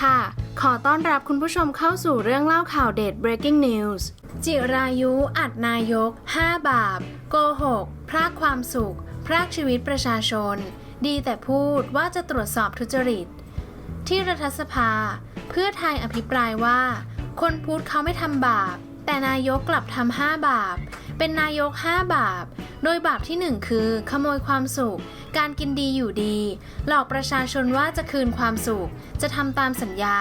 ค่ะ ขอต้อนรับคุณผู้ชมเข้าสู่เรื่องเล่าข่าวเด็ด breaking news จิรายุ อัดนายก 5 บาป โกหก พรากความสุข พรากชีวิตประชาชน ดีแต่พูดว่าจะตรวจสอบทุจริต ที่รัฐสภา เพื่อไทยอภิปรายว่า คนพูดเขาไม่ทำบาป แต่นายกกลับทำ5บาป เป็นนายก 5 บาป โดยบาปที่ 1 คือ ขโมยความสุข การกินดีอยู่ดี หลอกประชาชนว่าจะคืนความสุข จะทำตามสัญญา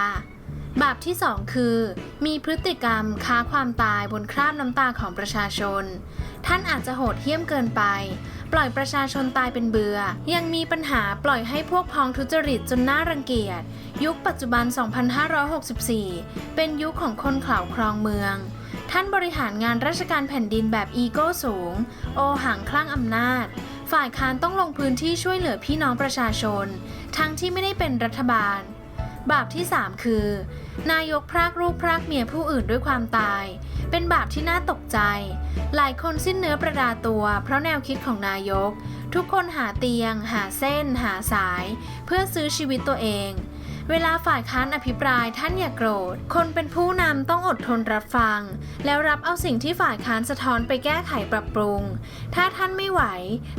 บาปที่ 2 คือ มีพฤติกรรมค้าความตายบนคราบน้ำตาของประชาชน ท่านอาจจะโหดเหี้ยมเกินไป ปล่อยประชาชนตายเป็นเบือยังมีปัญหาปล่อยให้พวกพ้องทุจริตจนน่ารังเกียจ ยุคปัจจุบัน 2564 เป็นยุคของคนข่าวครองเมือง ท่านบริหารงานราชการแผ่นดินแบบอีโก้สูง โอหังคลั่งอำนาจ ฝ่ายค้านต้องลงพื้นที่ช่วยเหลือพี่น้องประชาชน ทั้งที่ไม่ได้เป็นรัฐบาล บาปที่ 3 คือ นายกพรากลูกพรากเมียผู้อื่นด้วยความตาย เป็นบาปที่น่าตกใจ หลายคนสิ้นเนื้อประดาตัว เพราะแนวคิดของนายก ทุกคนหาเตียง หาเส้น หาสาย เพื่อซื้อชีวิตตัวเอง เวลาฝ่ายค้านอภิปรายท่านอย่าโกรธ คนเป็นผู้นำต้องอดทนรับฟัง แล้วรับเอาสิ่งที่ฝ่ายค้านสะท้อนไปแก้ไขปรับปรุง ถ้าท่านไม่ไหว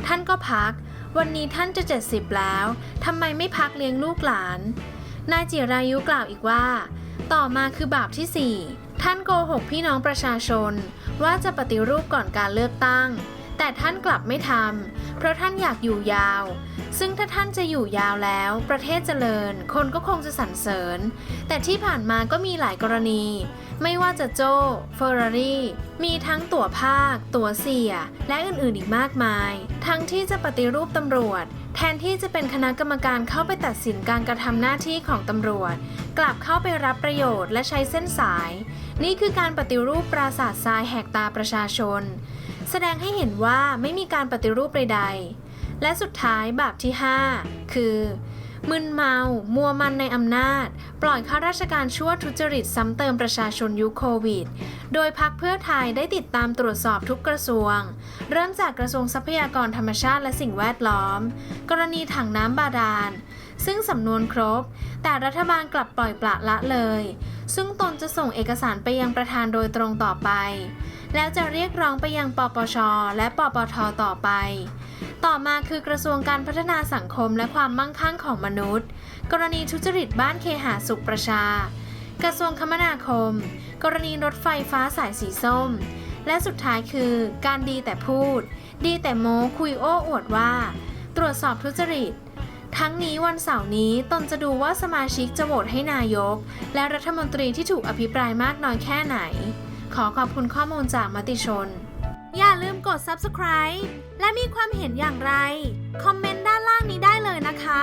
ท่านก็พัก วันนี้ท่านจะ 70 แล้วทำไมไม่พักเลี้ยงลูกหลาน นายจิรายุกล่าวอีกว่า ต่อมาคือบาปที่ 4 ท่านโกหกพี่น้องประชาชน ว่าจะปฏิรูปก่อนการเลือกตั้ง แต่ท่านกลับไม่ทำเพราะท่านอยากอยู่ยาว ซึ่งถ้าท่านจะอยู่ยาวแล้ว ประเทศเจริญ คนก็คงจะสรรเสริญ แต่ที่ผ่านมาก็มีหลายกรณี ไม่ว่าจะโจ้เฟอร์รารี่ มีทั้งตั๋วภาค ตั๋วเสีย และอื่นๆอีกมากมาย ทั้งที่จะปฏิรูปตำรวจ แทนที่จะเป็นคณะกรรมการเข้าไปตัดสินการกระทำหน้าที่ของตำรวจ กลับเข้าไปรับประโยชน์และใช้เส้นสาย นี่คือการปฏิรูปปราสาททรายแหกตาประชาชน แสดงให้เห็นว่าไม่มีการปฏิรูปใดๆ และสุดท้ายบาปที่ 5 คือ มึนเมา มัวมันในอำนาจ ปล่อยข้าราชการชั่วทุจริตซ้ำเติมประชาชนยุคโควิด โดยพักเพื่อไทยได้ติดตามตรวจสอบทุกกระทรวง เริ่มจากกระทรวงทรัพยากรธรรมชาติและสิ่งแวดล้อม กรณีถังน้ำบาดาลซึ่งสำนวนครบ แต่รัฐบาลกลับปล่อยปละละเลย ซึ่งตนจะส่งเอกสารไปยังประธานโดยตรงต่อไป แล้วจะเรียกร้องไปยังปปช และปปทต่อไป ต่อมาคือกระทรวงการพัฒนาสังคมและความมั่งคั่งของมนุษย์ กรณีทุจริตบ้านเคหาสุขประชา กระทรวงคมนาคม กรณีรถไฟฟ้าสายสีส้ม และสุดท้ายคือ การดีแต่พูด ดีแต่โม้คุยโอ้อวดว่า ตรวจสอบทุจริต ทั้งนี้วันเสาร์นี้ตนจะดูว่าสมาชิกจะโหวตให้นายก และรัฐมนตรีที่ถูกอภิปรายมากน้อยแค่ไหน ขอขอบคุณข้อมูลจากมติชน อย่าลืมกด subscribe และมีความเห็นอย่างไร คอมเมนต์ด้านล่างนี้ได้เลยนะคะ